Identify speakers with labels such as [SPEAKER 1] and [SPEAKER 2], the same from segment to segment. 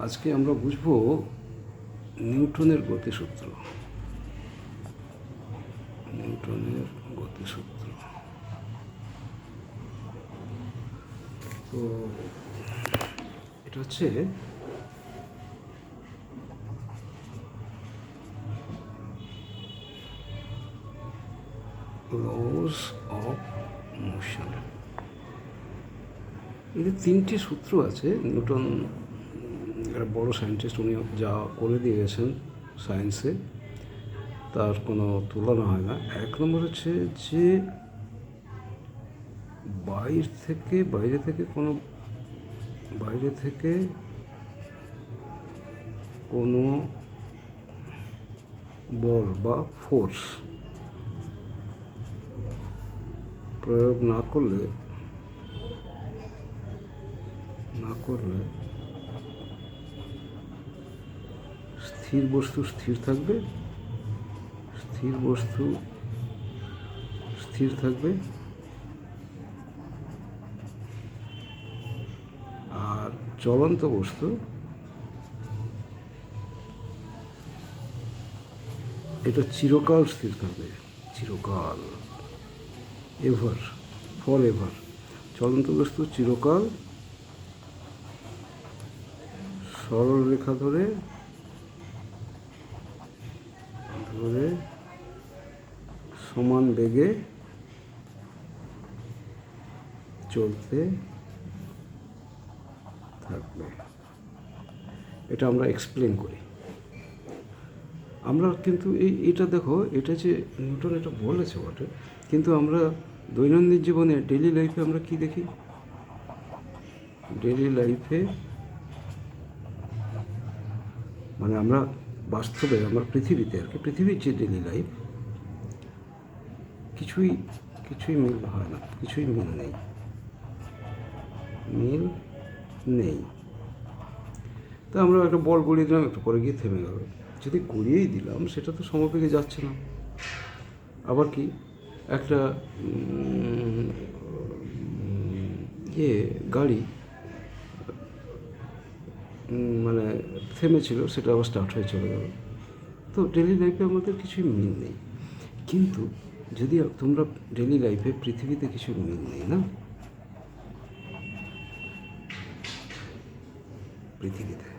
[SPEAKER 1] আজকে আমরা বুঝব নিউটনের গতিসূত্র। নিউটনের গতিসূত্র। তো এটা হচ্ছে laws of motion এদের তিনটি সূত্র আছে, নিউটন একটা বড় সায়েন্টিস্ট উনি যা করে দিয়ে গেছেন সায়েন্সে তার কোনো তুলনা হয় না। এক নম্বর হচ্ছে যে বাইর থেকে, বাইরে থেকে কোনো, বাইরে থেকে কোনো বল বা ফোর্স প্রয়োগ না করলে না করলে স্থির বস্তু স্থির থাকবে? স্থির বস্তু স্থির থাকবে? আর চলন্ত বস্তু? এটা চিরকাল স্থির থাকবে। চিরকাল। এভার ফর এভার চলন্ত বস্তু চিরকাল। সরল রেখা ধরে ধরে সমান বেগে চলতে থাকবে। এটা আমরা এক্সপ্লেন করি। আমরা কিন্তু এই, এটা দেখো, এটা যে নিউটন এটা বলেছে বটে, কিন্তু আমরা দৈনন্দিন জীবনে ডেলি লাইফে আমরা কি দেখি? ডেলি লাইফে মানে আমরা বাস্তবে আমরা পৃথিবীতে আর কি, পৃথিবীর যে ডেলি লাইফ কিছুই কিছুই মিল হয় না, কিছুই মিল নেই। মিল নেই। তা আমরা একটা বল গড়িয়ে দিলাম, একটু পরে গিয়ে থেমে গেল। যদি গড়িয়েই দিলাম, সেটা তো সমবেগে যাচ্ছে না। আবার কি? একটা ইয়ে গাড়ি মানে থেমেছিল সেটা আবার স্টার্ট হয়ে চলে গেল। তো ডেলি লাইফে আমাদের কিছুই মিল নেই। কিন্তু যদি তোমরা ডেলি লাইফে পৃথিবীতে কিছু মিল নেই, না? পৃথিবীতে।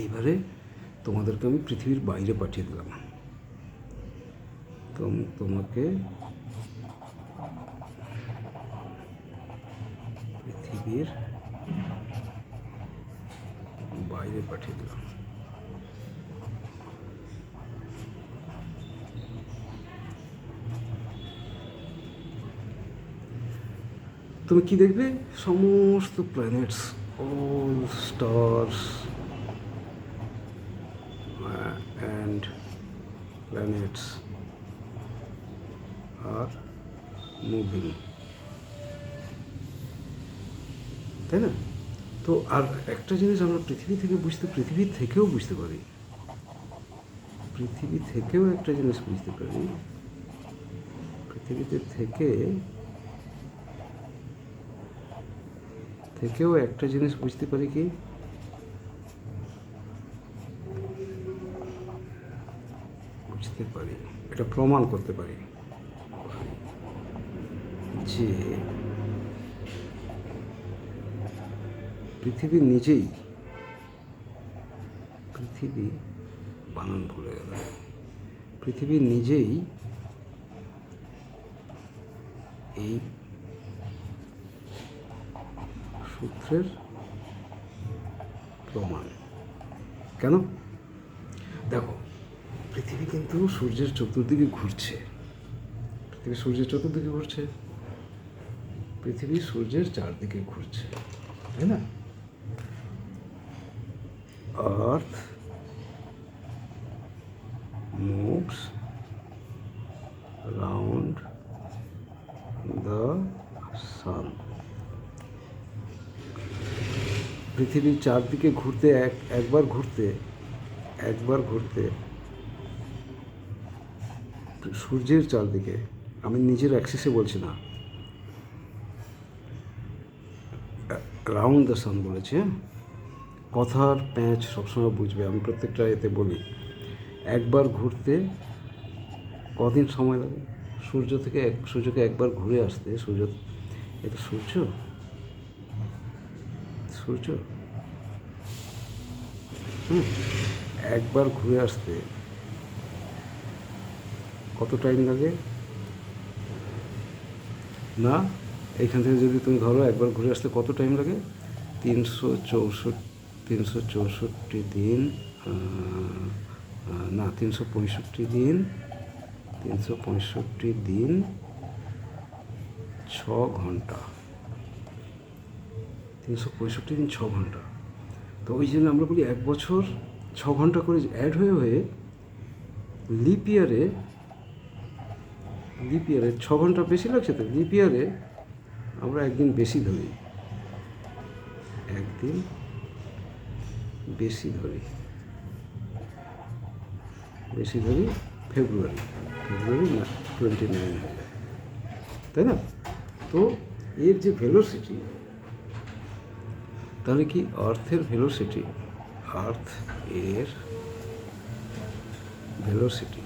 [SPEAKER 1] এইবারে তোমাদেরকে আমি পৃথিবীর বাইরে পাঠিয়ে দিলাম। তোম- তোমাকে পৃথিবীর বাইরে পাঠিয়ে দিলাম। তুমি কি দেখবে? সমস্ত planets all stars and planets are moving তাই না? তো আর একটা জিনিস আমরা পৃথিবী থেকে বুঝতে, পৃথিবী থেকেও বুঝতে পারি। পৃথিবী থেকেও একটা জিনিস বুঝতে পারি। পৃথিবীতে থেকে, থেকেও একটা জিনিস বুঝতে পারি কি? বুঝতে পারি, এটা প্রমাণ করতে পারি। যে পৃথিবী নিজেই পৃথিবী বানান ভুলে গেল পৃথিবী নিজেই এই সূত্রের প্রমাণ। কেন? দেখো, পৃথিবী কিন্তু সূর্যের চতুর্দিকে ঘুরছে। পৃথিবী সূর্যের চতুর্দিকে ঘুরছে। পৃথিবী সূর্যের চারদিকে ঘুরছে, তাই না? আর্থ moves round the sun পৃথিবীর চারদিকে ঘুরতে এক, একবার ঘুরতে একবার ঘুরতে সূর্যের চারদিকে, আমি নিজের অ্যাক্সিসে বলছি না রাউন্ড দ্য সান বলেছে হ্যাঁ? কথার প্যাঁচ সবসময় বুঝবে, আমি প্রত্যেকটা এতে বলি। একবার ঘুরতে কদিন সময় লাগে? সূর্য থেকে এক, সূর্যকে একবার ঘুরে আসতে, সূর্য, এটা সূর্য? সূর্য? হুম, একবার ঘুরে আসতে কত টাইম লাগে? না? এইখান থেকে যদি তুমি ধরো একবার ঘুরে আসতে কত টাইম লাগে? তিনশো চৌষট্টি তিনশো চৌষট্টি দিন না, তিনশো পঁয়ষট্টি দিন, তিনশো পঁয়ষট্টি দিন, ছ ঘণ্টা। তিনশো পঁয়ষট্টি দিন, ছ ঘণ্টা। তো ওই জন্য আমরা বলি এক বছর ছ ঘণ্টা করে অ্যাড হয়ে হয়ে লিপ ইয়ারে লিপ ইয়ারে ছ ঘণ্টা বেশি লাগছে তো লিপ ইয়ারে আমরা একদিন বেশি ধরি। একদিন বেশি ধরি। বেশি ধরি ফেব্রুয়ারি ফেব্রুয়ারি না টোয়েন্টি নাইন হয়ে তাই না? তো এর যে ভেলোসিটি তাহলে কি আর্থের ভেলোসিটি আর্থ এর velocity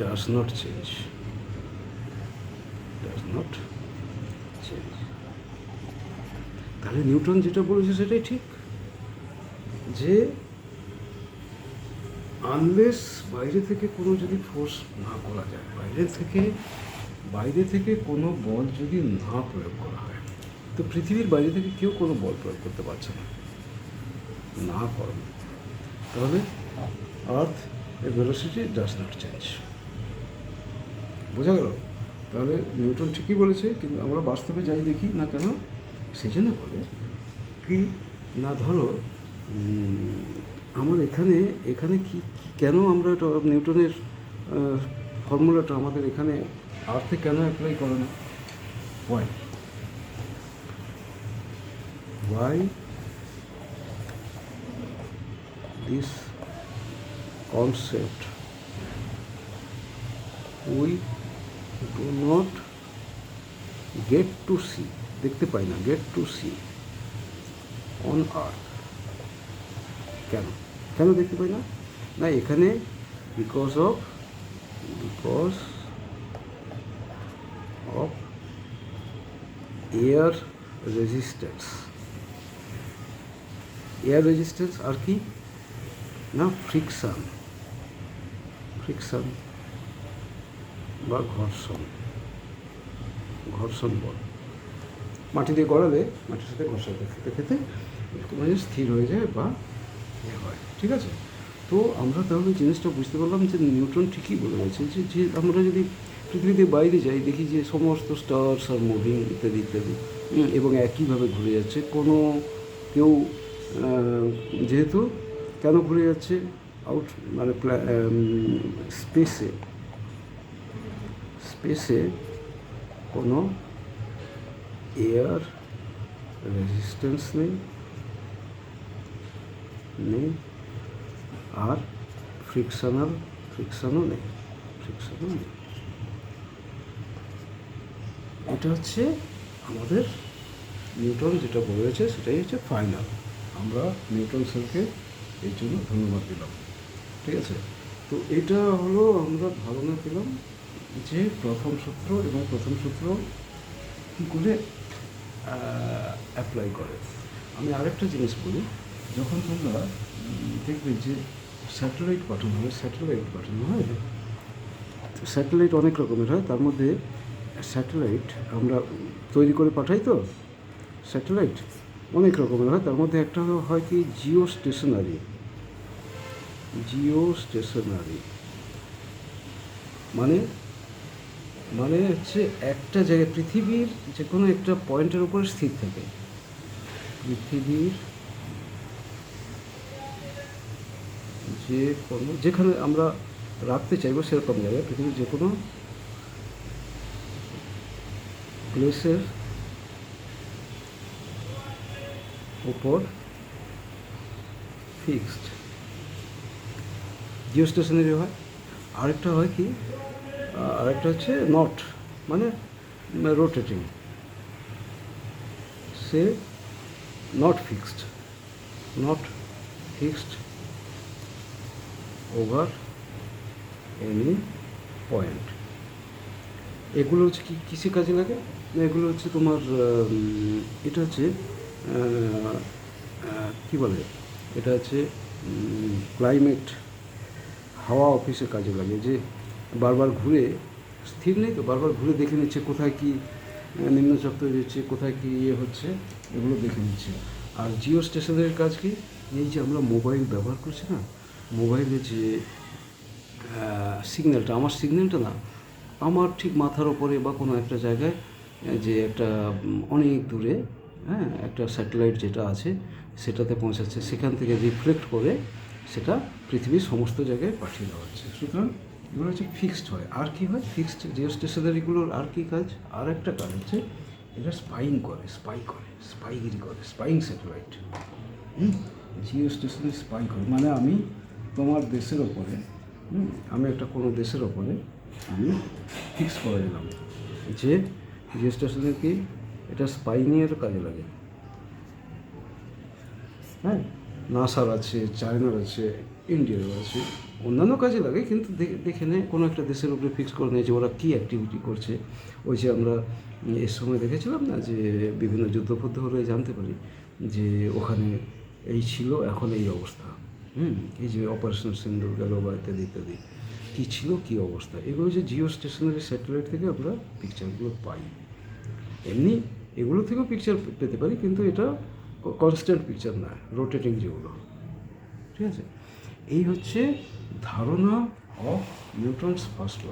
[SPEAKER 1] does not change does not change তাহলে নিউটন যেটা বলেছে সেটাই ঠিক, যে আনলেস বাইরে থেকে কোনো যদি ফোর্স না করা যায়, বাইরে থেকে বাইরে থেকে কোনো বল যদি না প্রয়োগ করা হয়, তো পৃথিবীর বাইরে থেকে কেউ কোনো বল প্রয়োগ করতে পারছে না না করবে তাহলে আর্থ এর ভেলোসিটি ডাস নট চেঞ্জ বোঝা গেল? তাহলে নিউটন ঠিকই বলেছে, কিন্তু আমরা বাস্তবে যাই দেখি না কেন সেই জন্য বলে কি, না ধরো আমার এখানে এখানে কি কেন আমরা নিউটনের ফর্মুলাটা আমাদের এখানে আর্থে কেন অ্যাপ্লাই করে না? Why why this concept we do not get to see দেখতে পাই না get to see on earth কেন? কেন দেখতে পাই না? না, এখানে because of because of air resistance air resistance আর কি? না ফ্রিকশন ফ্রিকশন বা ঘর্ষণ। ঘর্ষণ বল। মাটি দিয়ে গড়ালে মাটির সাথে ঘর্ষণ খেতে খেতে মানে স্থির হয়ে যায় বা ইয়ে হয়, ঠিক আছে? তো আমরা তাহলে জিনিসটা বুঝতে পারলাম যে নিউটন ঠিকই বলে গেছে যে যে আমরা যদি পৃথিবীতে বাইরে যাই, দেখি যে সমস্ত স্টার্স আর মুভিং ইত্যাদি ইত্যাদি এবং একইভাবে ঘুরে যাচ্ছে, কোনো কেউ যেহেতু কেন ঘুরে যাচ্ছে? আউট মানে স্পেসে স্পেসে কোনো এয়ার রেজিস্ট্যান্স নেই নেই আর ফ্রিকশনাল ফ্রিকশনও নেই ফ্রিকশনও নেই এটা হচ্ছে আমাদের নিউটন যেটা বলেছে, সেটাই হচ্ছে ফাইনাল আমরা নিউটন স্যারকে এই জন্য ধন্যবাদ দিলাম। ঠিক আছে? তো এটা হলো আমরা ধারণা পেলাম যে প্রথম সূত্র এবং প্রথম সূত্র কী করে অ্যাপ্লাই করে? আমি আরেকটা জিনিস বলি, যখন তোমরা দেখবে যে স্যাটেলাইট পাঠানো হয় স্যাটেলাইট পাঠানো হয় স্যাটেলাইট অনেক রকমের হয়, তার মধ্যে স্যাটেলাইট আমরা তৈরি করে পাঠাই তো স্যাটেলাইট অনেক রকমের হয়, তার মধ্যে একটা হয় কি জিও স্টেশনারি জিও স্টেশনারি মানে মানে হচ্ছে একটা জায়গায়, পৃথিবীর যে কোনো একটা পয়েন্টের উপর স্থির থাকে। পৃথিবীর যে কোনো যেখানে আমরা রাখতে চাইব সেরকম জায়গায়, পৃথিবীর যে কোনো প্লেসের উপর ফিক্সড জিও স্টেশনারি হয়। আরেকটা হয় কি আরেকটা হচ্ছে নট মানে rotating say not fixed not fixed over any point এগুলো হচ্ছে কি, কিসে কাজে লাগে? এগুলো হচ্ছে তোমার এটা হচ্ছে কি বলে? এটা হচ্ছে ক্লাইমেট হাওয়া অফিসে কাজে লাগে যে বারবার ঘুরে, স্থির নেই তো? বারবার ঘুরে দেখে নিচ্ছে কোথায় কি নিম্নচাপ তৈরি হচ্ছে, কোথায় কি ইয়ে হচ্ছে, এগুলো দেখে নিচ্ছে। আর জিও স্টেশনের কাজ কি? এই যে আমরা মোবাইল ব্যবহার করছি না, মোবাইলে যে সিগন্যালটা, আমার সিগন্যালটা না, আমার ঠিক মাথার ওপরে বা কোনো একটা জায়গায় যে একটা অনেক দূরে হ্যাঁ একটা স্যাটেলাইট যেটা আছে, সেটাতে পৌঁছাচ্ছে, সেখান থেকে রিফ্লেক্ট করে সেটা পৃথিবীর সমস্ত জায়গায় পাঠিয়ে দেওয়া হচ্ছে। সুতরাং এগুলো হচ্ছে ফিক্সড হয়। আর কি হয়? ফিক্সড জিও স্টেশনারিগুলোর আর কি কাজ? আর একটা কাজ হচ্ছে এটা স্পাইং করে স্পাই করে স্পাইগিরি করে স্পাইং স্যাটেলাইট জিও স্টেশনে স্পাই করে। মানে আমি তোমার দেশের ওপরে আমি একটা কোনো দেশের ওপরে আমি ফিক্স করে দিলাম যে জিও স্টেশনে কি এটা স্পাইংয়ের কাজে লাগে। হ্যাঁ? নাসার আছে চায়নার আছে ইন্ডিয়ার আছে। অন্যান্য কাজে লাগে, কিন্তু দেখে নেয় কোনো একটা দেশের উপরে ফিক্স করে নেয় যে ওরা কী অ্যাক্টিভিটি করছে। ওই যে আমরা এর সময় দেখেছিলাম না যে বিভিন্ন যুদ্ধফুদ্ধ হলে জানতে পারি যে ওখানে এই ছিল, এখন এই অবস্থা। হুম, এই যে অপারেশন সিন্দুর গেল বা ইত্যাদি ইত্যাদি। কী ছিল, কী অবস্থা? এগুলো যে জিও স্টেশনারি স্যাটেলাইট থেকে আমরা পিকচারগুলো পাই। এমনি এগুলো থেকেও পিকচার পেতে পারি, কিন্তু এটা কনস্ট্যান্ট পিকচার না রোটেটিং যেগুলো। ঠিক আছে? এই হচ্ছে ধারণা অফ নিউটনস ফার্স্ট ল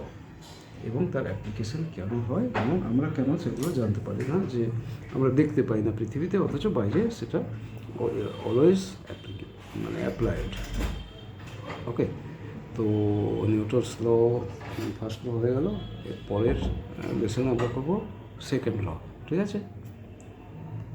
[SPEAKER 1] এবং তার অ্যাপ্লিকেশন কেন হয় এবং আমরা কেন সেগুলো জানতে পারি না, যে আমরা দেখতে পাই না পৃথিবীতে, অথচ বাইরে সেটা অলওয়েজ মানে অ্যাপ্লাইড ওকে তো নিউটনস ল ফার্স্ট ল হয়ে গেল, এর পরের লেসনে আমরা করব সেকেন্ড ল ঠিক আছে?